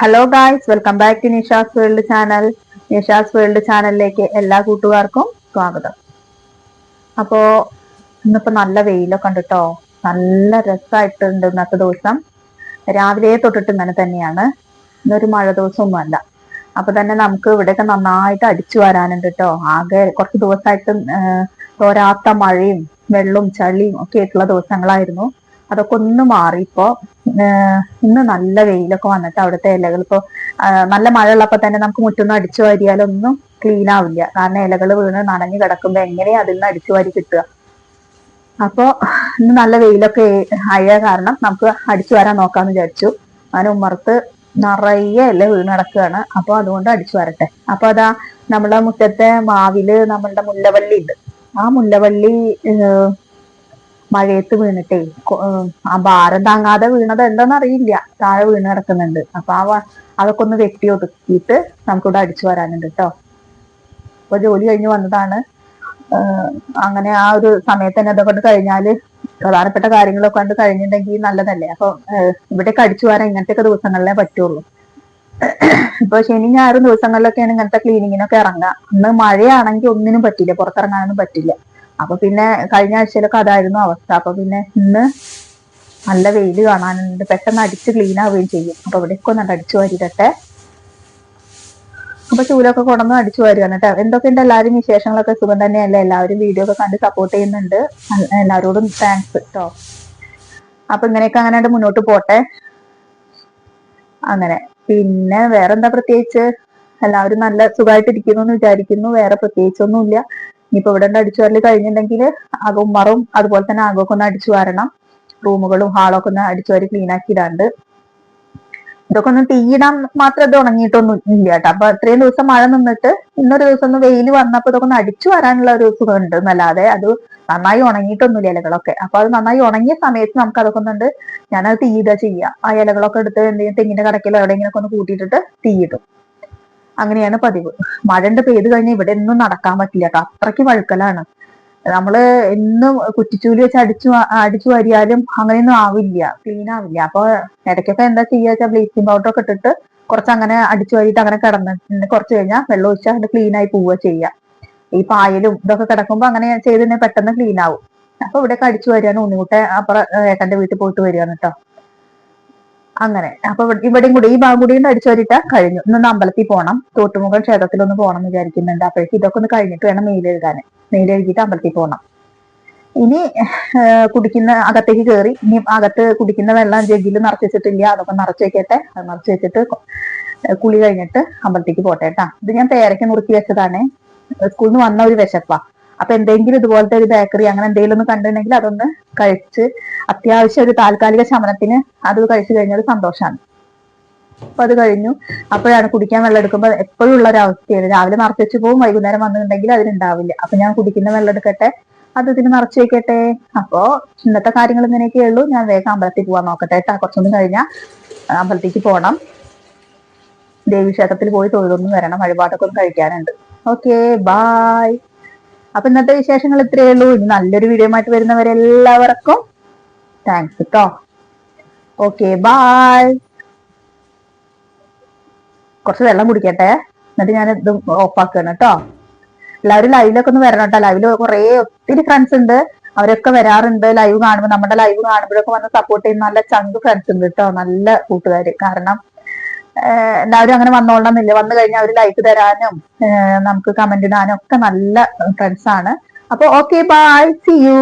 Hello guys welcome back to Nisha's world channel Nisha's world ചാനലിലേക്ക് എല്ലാ കൂട്ടുകാർക്കും സ്വാഗതം. അപ്പോ ഇന്നിപ്പോ നല്ല വെയിലൊക്കെ ഉണ്ട് കേട്ടോ നല്ല രസമായിട്ടുണ്ട് ഇന്നത്തെ ദിവസം. രാവിലെ തൊട്ടിട്ട് ഇങ്ങനെ തന്നെയാണ്. ഇന്നൊരു മഴ ദിവസമൊന്നുമല്ല. അപ്പൊ തന്നെ നമുക്ക് ഇവിടെയൊക്കെ നന്നായിട്ട് അടിച്ചു വരാനുണ്ട് കേട്ടോ ആകെ കുറച്ച് ദിവസമായിട്ട് തോരാത്ത മഴയും വെള്ളവും ചളിയും ഒക്കെ ആയിട്ടുള്ള ദിവസങ്ങളായിരുന്നു. അതൊക്കെ ഒന്ന് മാറി ഇപ്പോ. ഇന്ന് നല്ല വെയിലൊക്കെ വന്നിട്ട് അവിടുത്തെ ഇലകൾ ഇപ്പോ നല്ല മഴ ഉള്ളപ്പോ തന്നെ നമുക്ക് മുറ്റൊന്നും അടിച്ചു വാരിയാലൊന്നും ക്ലീൻ ആവില്ല. കാരണം ഇലകൾ വീണ് നനഞ്ഞു കിടക്കുമ്പോൾ എങ്ങനെയാ അതിൽ നിന്ന് അടിച്ചു വാരി കിട്ടുക? അപ്പോ ഇന്ന് നല്ല വെയിലൊക്കെ ആയ കാരണം നമുക്ക് അടിച്ചു വരാൻ നോക്കാന്ന് വിചാരിച്ചു. അതിന് ഉമ്മർത്ത് നിറയെ ഇല വീണ് കിടക്കുകയാണ്. അപ്പൊ അതുകൊണ്ട് അടിച്ചു വരട്ടെ. അപ്പൊ അതാ നമ്മളെ മുറ്റത്തെ മാവിൽ നമ്മളുടെ മുല്ലവള്ളി ഉണ്ട്. ആ മുല്ലവള്ളി മഴയത്ത് വീണിട്ടേ ആ ഭാരം താങ്ങാതെ വീണത് എന്താന്ന് അറിയില്ല. താഴെ വീണ് കിടക്കുന്നുണ്ട്. അപ്പൊ ആ അതൊക്കെ ഒന്ന് വെട്ടി ഒതുക്കിയിട്ട് നമുക്കിവിടെ അടിച്ചു വരാനുണ്ട് കേട്ടോ അപ്പൊ ജോലി കഴിഞ്ഞ് വന്നതാണ്. അങ്ങനെ ആ ഒരു സമയത്ത് തന്നെ അതൊക്കെ കഴിഞ്ഞാൽ പ്രധാനപ്പെട്ട കാര്യങ്ങളൊക്കെ കണ്ട് കഴിഞ്ഞിട്ടുണ്ടെങ്കിൽ നല്ലതല്ലേ. അപ്പൊ ഇവിടേക്ക് അടിച്ചു വരാൻ ഇങ്ങനത്തെ ദിവസങ്ങളിലേ പറ്റുള്ളൂ. ഇപ്പൊ ശനി ഞായറും ദിവസങ്ങളിലൊക്കെയാണ് ഇങ്ങനത്തെ ക്ലീനിങ്ങിനൊക്കെ ഇറങ്ങുക ഇന്ന് മഴയാണെങ്കിൽ ഒന്നിനും പറ്റില്ല. പുറത്തിറങ്ങാനൊന്നും പറ്റില്ല. അപ്പൊ പിന്നെ കഴിഞ്ഞ ആഴ്ചയിലൊക്കെ അതായിരുന്നു അവസ്ഥ. അപ്പൊ പിന്നെ ഇന്ന് നല്ല വെയിൽ കാണാനുണ്ട്. പെട്ടെന്ന് അടിച്ച് ക്ലീൻ ആവുകയും ചെയ്യും. അപ്പൊ ഇവിടെയൊക്കെ ഒന്ന് അടിച്ചു വാരിയിട്ടെ അപ്പൊ ചൂലൊക്കെ കൊണ്ടന്ന് അടിച്ചു വരുവാണ് കേട്ടോ എന്തൊക്കെയുണ്ട് എല്ലാവരും വിശേഷങ്ങളൊക്കെ? സുഖം തന്നെയല്ലേ? എല്ലാവരും വീഡിയോ ഒക്കെ കണ്ട് സപ്പോർട്ട് ചെയ്യുന്നുണ്ട്. എല്ലാവരോടും താങ്ക്സ് കേട്ടോ അപ്പൊ ഇങ്ങനെയൊക്കെ അങ്ങനെ മുന്നോട്ട് പോട്ടെ. അങ്ങനെ. പിന്നെ വേറെന്താ പ്രത്യേകിച്ച്? എല്ലാവരും നല്ല സുഖമായിട്ടിരിക്കുന്നു എന്ന് വിചാരിക്കുന്നു. വേറെ പ്രത്യേകിച്ചൊന്നുമില്ല. ഇനിയിപ്പോ ഇവിടെ അടിച്ചു വരൽ കഴിഞ്ഞിട്ടുണ്ടെങ്കിൽ അകവും മറും അതുപോലെ തന്നെ അകമൊക്കെ ഒന്ന് അടിച്ചു വരണം. റൂമുകളും ഹാളൊക്കെ ഒന്ന് അടിച്ചു വരി ക്ലീൻ ആക്കി ഇടാണ്ട്. ഇതൊക്കെ ഒന്ന് ഇടാൻ മാത്രം ഇത് ഉണങ്ങിയിട്ടൊന്നും ഇല്ല കേട്ടോ. അപ്പൊ ഇത്രയും ദിവസം മഴ നിന്നിട്ട് ഇന്നൊരു ദിവസം ഒന്ന് വെയിൽ വന്നപ്പോ ഇതൊക്കെ ഒന്ന് അടിച്ചു വരാനുള്ള ഒരു സുഖം ഉണ്ട് എന്നല്ലാതെ അത് നന്നായി ഉണങ്ങിയിട്ടൊന്നുമില്ല ഇലകളൊക്കെ. അപ്പൊ അത് നന്നായി ഉണങ്ങിയ സമയത്ത് നമുക്ക് അതൊക്കെ ഒന്നുണ്ട് ഞാനത് തീയിടുക ചെയ്യാം. ആ ഇലകളൊക്കെ എടുത്ത് എന്തെങ്കിലും തെങ്ങിന്റെ കടക്കിലോ എവിടെയെങ്കിലും ഒന്ന് കൂട്ടിയിട്ടിട്ട് തീയിടും. അങ്ങനെയാണ് പതിവ്. മഴണ്ട് പെയ്ത് കഴിഞ്ഞാൽ ഇവിടെ ഒന്നും നടക്കാൻ പറ്റില്ല. അത്രയ്ക്ക് വഴുക്കലാണ്. നമ്മൾ എന്നും കുറ്റിച്ചൂലി വെച്ച് അടിച്ചു അടിച്ചു വരിയാലും അങ്ങനെയൊന്നും ആവില്ല. ക്ലീൻ ആവില്ല. അപ്പൊ ഇടയ്ക്കൊക്കെ എന്താ ചെയ്യുക വെച്ചാൽ ബ്ലീച്ചിങ് പൗഡർ ഒക്കെ ഇട്ടിട്ട് കുറച്ച് അങ്ങനെ അടിച്ചു വരിയിട്ട് അങ്ങനെ കിടന്നിട്ട് കുറച്ച് കഴിഞ്ഞാൽ വെള്ളം ഒഴിച്ചാൽ അത് ക്ലീൻ ആയി പോവുക ചെയ്യുക ഈ പായലും ഇതൊക്കെ കിടക്കുമ്പോ അങ്ങനെ ചെയ്ത് പെട്ടെന്ന് ക്ലീൻ ആവും. അപ്പൊ ഇവിടെയൊക്കെ അടിച്ചു വരികയാണ് ഉണ്ണിക്കുട്ടെ അപ്പുറം ഏട്ടന്റെ വീട്ടിൽ പോയിട്ട് വരികയാണ് കേട്ടോ അങ്ങനെ. അപ്പൊ ഇവിടെയും കൂടി ഈ ഭാഗം കൂടി അടിച്ചോരിട്ട കഴിഞ്ഞു. ഇന്ന് അമ്പലത്തിൽ പോകണം തോട്ടുമുഖം ക്ഷേത്രത്തിലൊന്ന് പോകണം എന്ന് വിചാരിക്കുന്നുണ്ട്. അപ്പോഴേക്ക് ഇതൊക്കെ ഒന്ന് കഴിഞ്ഞിട്ട് വേണം മെയിലെഴുതാൻ മെയിലെഴുതിയിട്ട് അമ്പലത്തിൽ പോകണം ഇനി കുടിക്കുന്ന അകത്തേക്ക് കയറി ഇനി അകത്ത് കുടിക്കുന്ന വെള്ളം ജഗ്ഗിൽ നിറച്ച് വെച്ചിട്ടില്ല അതൊക്കെ നിറച്ച് വെക്കട്ടെ. അത് നിറച്ച് വെച്ചിട്ട് കുളി കഴിഞ്ഞിട്ട് അമ്പലത്തേക്ക് പോട്ടെ കേട്ടാ. ഇത് ഞാൻ പേരയ്ക്ക് നുറുക്കി വെച്ചതാണ്. സ്കൂളിൽ നിന്ന് വന്ന ഒരു വിശപ്പാ. അപ്പൊ എന്തെങ്കിലും ഇതുപോലത്തെ ഒരു ബേക്കറി അങ്ങനെ എന്തെങ്കിലും ഒന്ന് കണ്ടിട്ടുണ്ടെങ്കിൽ അതൊന്ന് കഴിച്ച് അത്യാവശ്യം ഒരു താൽക്കാലിക ശമനത്തിന് അത് കഴിച്ചു കഴിഞ്ഞാൽ സന്തോഷമാണ് അപ്പൊ അത് കഴിഞ്ഞു. അപ്പോഴാണ് കുടിക്കാൻ വെള്ളം എടുക്കുമ്പോൾ എപ്പോഴും ഉള്ള ഒരു അവസ്ഥയാണ്. രാവിലെ മറച്ചു പോകും വൈകുന്നേരം വന്നിട്ടുണ്ടെങ്കിൽ അതിനുണ്ടാവില്ല അപ്പൊ ഞാൻ കുടിക്കുന്ന വെള്ളം എടുക്കട്ടെ? അത് ഇതിന് മറച്ചു വെക്കട്ടെ? അപ്പോ ഇന്നത്തെ കാര്യങ്ങൾ ഇങ്ങനെയൊക്കെ ഉള്ളൂ. ഞാൻ വേഗം അമ്പലത്തിൽ പോവാൻ നോക്കട്ടെ കേട്ടാ. കുറച്ചൊന്നും കഴിഞ്ഞാൽ അമ്പലത്തേക്ക് പോകണം ദേവീക്ഷേത്രത്തിൽ പോയി തൊഴുതൊന്നും വരണം. വഴിപാടൊക്കെ ഒന്ന് കഴിക്കാനുണ്ട്. ഓക്കെ ബായ് അപ്പൊ ഇന്നത്തെ വിശേഷങ്ങൾ ഇത്രയേ ഉള്ളൂ. ഇനി നല്ലൊരു വീഡിയോ ആയിട്ട് വരുന്നവരെല്ലാവർക്കും താങ്ക്സ് കേട്ടോ ഓക്കെ ബായ് കുറച്ച് വെള്ളം കുടിക്കട്ടെ. എന്നിട്ട് ഞാൻ ഇത് ഓഫാക്കുകയാണ് കേട്ടോ എല്ലാവരും ലൈവിലൊക്കെ ഒന്ന് വരണം കേട്ടോ ലൈവിൽ കുറേ ഒത്തിരി ഫ്രണ്ട്സ് ഉണ്ട്. അവരൊക്കെ വരാറുണ്ട്. ലൈവ് കാണുമ്പോൾ നമ്മുടെ ലൈവ് കാണുമ്പോഴൊക്കെ വന്ന് സപ്പോർട്ട് ചെയ്യുന്ന നല്ല ചങ്ക് ഫ്രണ്ട്സ് ഉണ്ട് കേട്ടോ നല്ല കൂട്ടുകാര്. കാരണം എല്ലാവരും അങ്ങനെ വന്നോളണമെന്നില്ല വന്നു കഴിഞ്ഞാൽ അവർ ലൈക്ക് തരാനും നമുക്ക് കമന്റ് ഇടാനും ഒക്കെ നല്ല ഫ്രണ്ട്സ് ആണ്. അപ്പൊ ഓക്കെ ബൈ സി യു